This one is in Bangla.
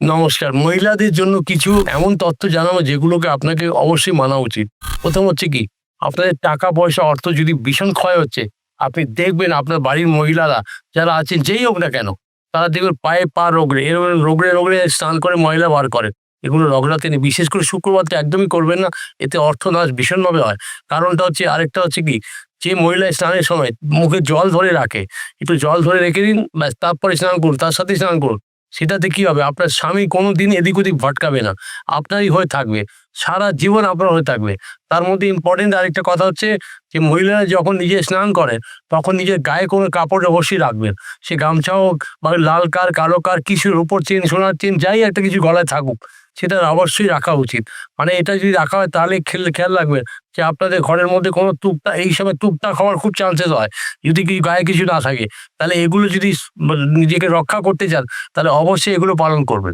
নমস্কার। মহিলাদের জন্য কিছু এমন তথ্য জানাব যেগুলোকে আপনাকে অবশ্যই মানা উচিত। প্রথম হচ্ছে কি, আপনাদের টাকা পয়সা অর্থ যদি ভীষণ ক্ষয় হচ্ছে, আপনি দেখবেন আপনার বাড়ির মহিলারা যারা আছেন, যেই হোক না কেন, তারা দেখবেন পায়ে পা রোগড়ে, এরকম রোগড়ে রোগড়ে স্নান করে মহিলা বার করে। এগুলো রগড়াতে নেই। বিশেষ করে শুক্রবারটা একদমই করবেন না, এতে অর্থ নাশ ভীষণভাবে হয়। কারণটা হচ্ছে, আরেকটা হচ্ছে কি, যে মহিলা স্নানের সময় মুখে জল ধরে রাখে, একটু জল ধরে রেখে দিন, ব্যাস, তারপরে স্নান করুন, তার সাথে স্নান করুন। সেটাতে কি হবে? আপনার স্বামী কোনো দিন এদিক ওদিক ভটকাবে না। আপনারই হয়ে থাকবে। সারা জীবন আপনার হয়ে থাকবে। তার মধ্যে ইম্পর্টেন্ট আরেকটা কথা হচ্ছে যে, মহিলারা যখন নিজে স্নান করেন, তখন নিজের গায়ে কোনো কাপড় অবশ্যই রাখবেন। সে গামছা হোক বা লাল কার, কালো কার কিছুর উপর চেন, সোনার চেন, যাই একটা কিছু গলায় থাকুক। সেটা অবশ্যই রাখা উচিত। মানে এটা যদি রাখা হয় তাহলে খেয়াল খেয়াল রাখবেন যে আপনাদের ঘরের মধ্যে কোনো তুপটা, এই সময় তুপটা খাওয়ার খুব চান্সেস হয়। যদি কিছু গায়ে কিছু না থাকে, তাহলে এগুলো যদি নিজেকে রক্ষা করতে চান, তাহলে অবশ্যই এগুলো পালন করবেন।